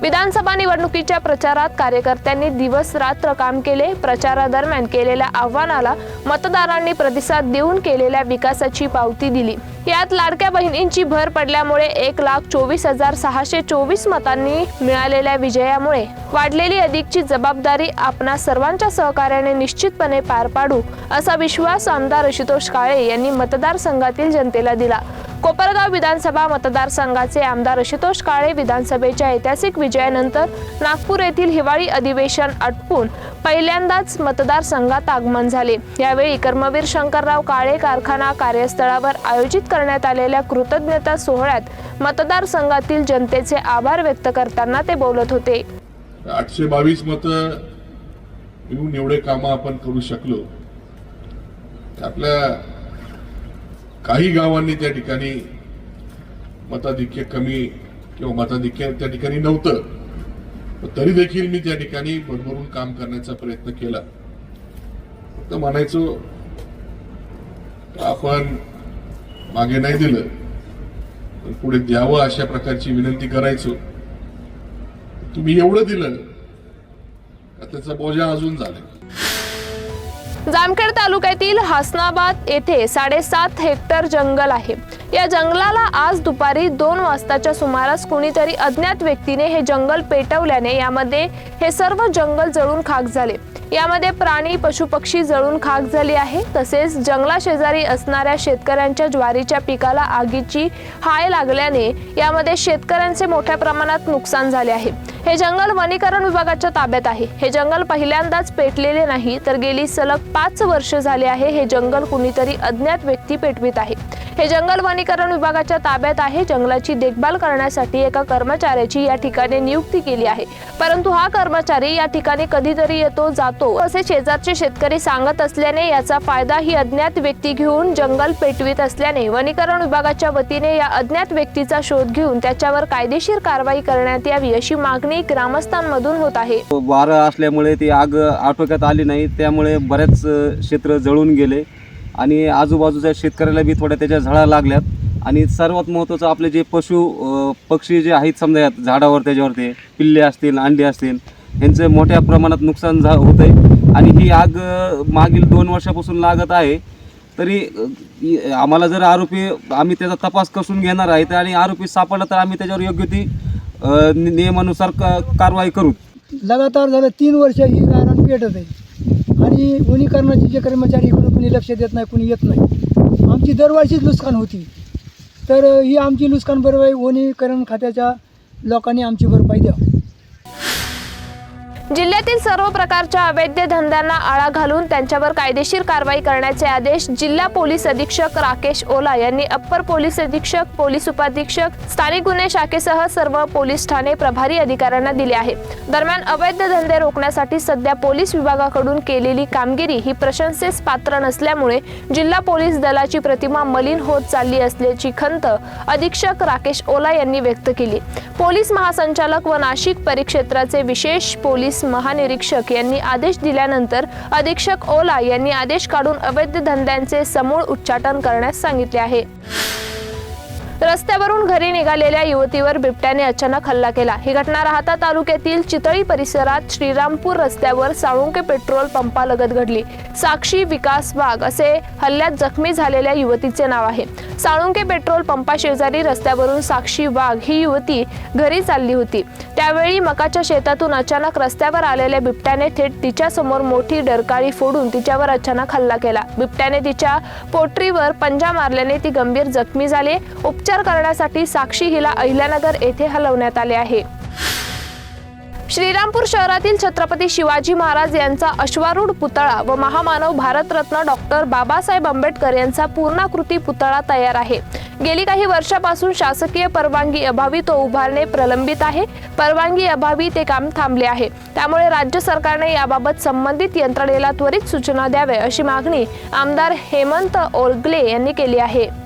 विधानसभा निवडणुकीच्या प्रचारात कार्यकर्त्यांनी दिवस रात्र काम केले. प्रचारादरम्यान केलेल्या आव्हानाला मतदारांनी प्रतिसाद देऊन केलेल्या विकासाची पावती दिली. यात लाडक्या बहिणींची भर पडल्यामुळे एक लाख चोवीस हजार सहाशे चोवीस मतांनी मिळालेल्या विजयामुळे वाढलेली अधिकची जबाबदारी आपणा सर्वांच्या सहकार्याने निश्चितपणे पार पाडू असा विश्वास आमदार आशुतोष काळे यांनी मतदारसंघातील जनतेला दिला. कोपरगाव विधानसभा मतदारसंघाचे आमदार आशुतोष काळे विधानसभेच्या ऐतिहासिक विजयानंतर नागपूर येथील हिवाळी अधिवेशन आटपून पहिल्यांदाच मतदारसंघात आगमन झाले. यावेळी कर्मवीर शंकरराव काळे कारखाना कार्यस्थळावर आयोजित करण्यात आलेल्या कृतज्ञता सोहळ्यात मतदारसंघातील जनतेचे आभार व्यक्त करताना ते बोलत होते. आठशे बावीस मत येऊन एवढे कामं आपण करू शकलो. आपल्या काही गावांनी त्या ठिकाणी मताधिक्य कमी किंवा मताधिक्य त्या ठिकाणी नव्हतं. तरी देखील मी त्या ठिकाणी भरभरून काम करण्याचा प्रयत्न केला. फक्त म्हणायचो आपण मागे नाही दिलं पण पुढे द्यावं अशा प्रकारची विनंती करायचो. तुम्ही एवढं दिलं का त्याचा बोजा अजून झाला जामखेड तालुक्यातील हासनाबाद येथे साडेसात हेक्टर जंगल आहे. या जंगलाला आज दुपारी दोन वाजताच्या सुमारास कुणीतरी अज्ञात व्यक्तीने हे जंगल पेटवल्याने यामध्ये हे सर्व जंगल जळून खाक झाले. यामध्ये प्राणी पशुपक्षी जळून खाक झाली आहे. तसेच जंगला शेजारी असणाऱ्या शेतकऱ्यांच्या ज्वारीच्या पिकाला आगीची हाय लागल्याने यामध्ये शेतकऱ्यांचे मोठ्या प्रमाणात नुकसान झाले आहे. हे जंगल वनीकरण विभागाच्या ताब्यात आहे. हे जंगल पहिल्यांदाच पेटलेले नाही तर गेली सलग पाच वर्ष झाले आहे हे जंगल कुणीतरी अज्ञात व्यक्ती पेटवित आहे. हे जंगल वनीकरण विभागाच्या ताब्यात आहे. जंगलाची देखभाल करण्यासाठी एका कर्मचाऱ्याची या ठिकाणी नियुक्ती केली आहे. परंतु हा कर्मचारी या ठिकाणी कधीतरी येतो जातो असे शेजारचे शेतकरी सांगत असल्याने याचा फायदा ही अज्ञात व्यक्ती घेऊन जंगल पेटवित असल्याने वनीकरण विभागाच्या वतीने या अज्ञात व्यक्तीचा शोध घेऊन त्याच्यावर कायदेशीर कारवाई करण्यात यावी अशी मागणी ग्रामस्थांमधून होत आहे. वारं असल्यामुळे ती आग आटोक्यात आली नाही त्यामुळे बरेच क्षेत्र जळून गेले. आणि आजूबाजूच्या शेतकऱ्याला बी थोड्या त्याच्या झळा लागल्यात. आणि सर्वात महत्त्वाचं आपले जे पशु पक्षी जे आहेत समजा यात झाडावर त्याच्यावर ते पिल्ले असतील अंडी असतील यांचं मोठ्या प्रमाणात नुकसान झा होतं आहे आणि ही आग मागील दोन वर्षापासून लागत आहे. तरी आम्हाला जर आरोपी आम्ही त्याचा तपास कसून घेणार आहे आणि आरोपी सापडला तर आम्ही त्याच्यावर योग्य ती नियमानुसार का कारवाई करू. लगातार झालं तीन वर्ष ही गायरान पेटत आहे. आणि वनीकरणाचे जे कर्मचारी कुणी लक्ष देत नाही कुणी येत नाही. आमची दरवर्षीच नुकसान होती. तर ही आमची नुकसान भरपाई वनीकरण खात्याच्या लोकांनी आमची भरपाई द्यावी. जिल्ह्यातील सर्व प्रकारच्या अवैध धंद्यांना आळा घालून त्यांच्यावर कायदेशीर कारवाई करण्याचे आदेश जिल्हा पोलीस अधीक्षक राकेश ओला यांनी अप्पर पोलीस अधीक्षक पोलीस उपाधीक्षक स्थानिक गुन्हे शाखेसह सर्व पोलीस ठाणे प्रभारी अधिकाऱ्यांना दिले आहे. दरम्यान अवैध धंदे रोखण्यासाठी सध्या पोलीस विभागाकडून केलेली कामगिरी ही प्रशंसेस पात्र नसल्यामुळे जिल्हा पोलीस दलाची प्रतिमा मलिन होत चालली असल्याची खंत अधीक्षक राकेश ओला यांनी व्यक्त केली. पोलीस महासंचालक व नाशिक परिक्षेत्राचे विशेष पोलीस महानिरीक्षक यांनी आदेश दिल्यानंतर अधीक्षक ओला यांनी आदेश काढून अवैध धंद्यांचे समूळ उच्चाटन करण्यास सांगितले आहे. रस्त्यावरून घरी निघालेल्या युवतीवर बिबट्याने अचानक हल्ला केला. ही घटना राहता तालुक्यातील चितळी परिसरात श्रीरामपूर रस्त्यावर साळुंके पेट्रोल पंपालगत घडली. साक्षी विकास वाघ असे हल्ल्यात जखमी झालेल्या युवतीचे नाव आहे. साळुंके पेट्रोल पंपा शेजारी रस्त्यावरून साक्षी वाघ ही युवती घरी चालली होती. त्यावेळी मकाच्या शेतातून अचानक रस्त्यावर आलेल्या बिबट्याने थेट तिच्या समोर मोठी डरकाळी फोडून तिच्यावर अचानक हल्ला केला. बिबट्याने तिच्या पोटरीवर पंजा मारल्याने ती गंभीर जखमी झाली. उपचार करण्यासाठी साक्षी हिला अहिल्यानगर येथे हलवण्यात आले आहे. श्रीरामपूर शहरातील छत्रपती शिवाजी महाराज यांचा अश्वारूढ पुतळा व महामानव भारतरत्न डॉक्टर बाबासाहेब आंबेडकर यांचा पूर्णाकृती पुतळा तयार आहे. गेली काही वर्षापासून शासकीय परवानगी अभावी तो उभारणे प्रलंबित आहे. परवानगी अभावी ते काम थांबले आहे. त्यामुळे राज्य सरकारने याबाबत संबंधित यंत्रणेला त्वरित सूचना द्याव्या अशी मागणी आमदार हेमंत ओरगले यांनी केली आहे.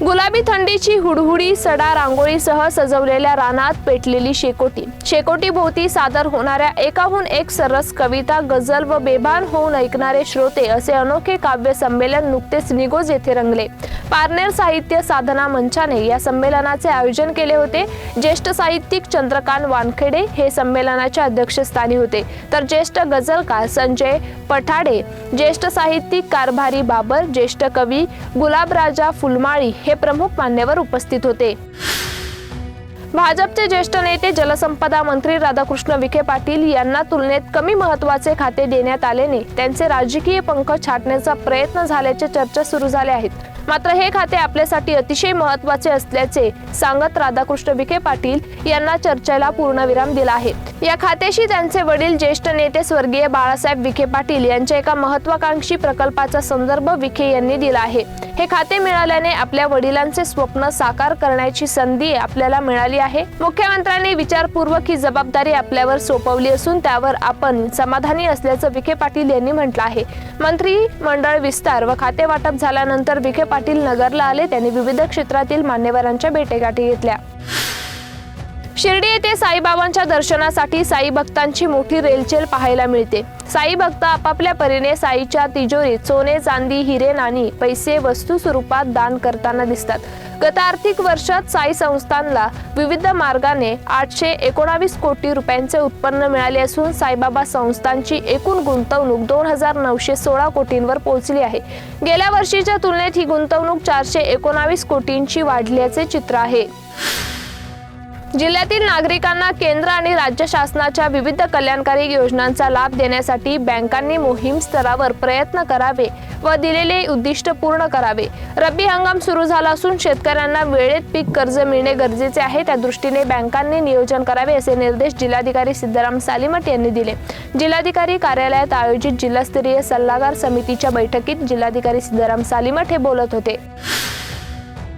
गुलाबी थंडीची हुडहुडी सडा रांगोळीसह सजवलेल्या रानात पेटलेली शेकोटी. शेकोटी भोवती सादर होणाऱ्या एकाहून एक सरस कविता गझल व बेभान होऊन ऐकणारे श्रोते असे अनोखे काव्य संमेलन नुकतेच निगोज येथे रंगले. पारनेर साहित्य साधना मंचाने या संमेलनाचे आयोजन केले होते. ज्येष्ठ साहित्यिक चंद्रकांत वानखेडे हे संमेलनाच्या अध्यक्षस्थानी होते. तर ज्येष्ठ गझलकार संजय पठाडे ज्येष्ठ साहित्यिक कारभारी बाबर ज्येष्ठ कवी गुलाबराजा फुलमाळी हे प्रमुख मान्यवर उपस्थित होते. भाजपचे ज्येष्ठ नेते जलसंपदा मंत्री राधाकृष्ण विखे पाटील यांना तुलनेत कमी महत्त्वाचे खाते देण्यात आल्याने त्यांचे राजकीय पंख छाटण्याचा प्रयत्न झाल्याच्या चर्चा सुरू झाल्या आहेत. मात्र हे खाते आपल्यासाठी अतिशय महत्त्वाचे असल्याचे सांगत राधाकृष्ण विखे पाटील यांना चर्चेला पूर्णविराम दिला आहे. या खात्याशी त्यांचे वडील ज्येष्ठ नेते स्वर्गीय बाळासाहेब विखे पाटील यांच्या एका महत्वाकांक्षी प्रकल्पाचा संदर्भ विखे यांनी दिला आहे. हे खाते मिळाल्याने आपल्या वडिलांचे स्वप्न साकार करण्याची संधी आपल्याला मिळाली आहे. मुख्यमंत्र्यांनी विचारपूर्वक ही जबाबदारी आपल्यावर सोपवली असून त्यावर आपण समाधानी असल्याचं विखे पाटील यांनी म्हटलं आहे. मंत्री मंडळ विस्तार व खाते वाटप झाल्यानंतर विखे पाटील नगरला आले त्यांनी विविध क्षेत्रातील मान्यवरांच्या भेटेगाठी घेतल्या. शिर्डी येथे साईबाबांच्या दर्शनासाठी साई भक्तांची मोठी रेलचेल पाहायला मिळते. साई भक्त आपापल्या परीने साईच्या तिजोरीत सोने चांदी हिरे नाणी पैसे वस्तू स्वरूपात दान करताना दिसतात. गत आर्थिक वर्षात साई संस्थानला विविध मार्गाने आठशे एकोणावीस कोटी रुपयांचे उत्पन्न मिळाले असून साईबाबा संस्थांची एकूण गुंतवणूक दोन हजार नऊशे सोळा कोटींवर पोहोचली आहे. गेल्या वर्षीच्या तुलनेत ही गुंतवणूक चारशे एकोणावीस कोटींची वाढल्याचे चित्र आहे. जिल्ह्यातील नागरिकांना केंद्र आणि राज्य शासनाच्या विविध कल्याणकारी योजनांचा लाभ देण्यासाठी बँकांनी मोहीम स्तरावर प्रयत्न करावे व दिलेले उद्दिष्ट पूर्ण करावे. रब्बी हंगाम सुरू झाला असून शेतकऱ्यांना वेळेत पीक कर्ज मिळणे गरजेचे आहे. त्या दृष्टीने बँकांनी नियोजन करावे असे निर्देश जिल्हाधिकारी सिद्धाराम सालिमठ यांनी दिले. जिल्हाधिकारी कार्यालयात आयोजित जिल्हास्तरीय सल्लागार समितीच्या बैठकीत जिल्हाधिकारी सिद्धाराम सालिमठ हे बोलत होते.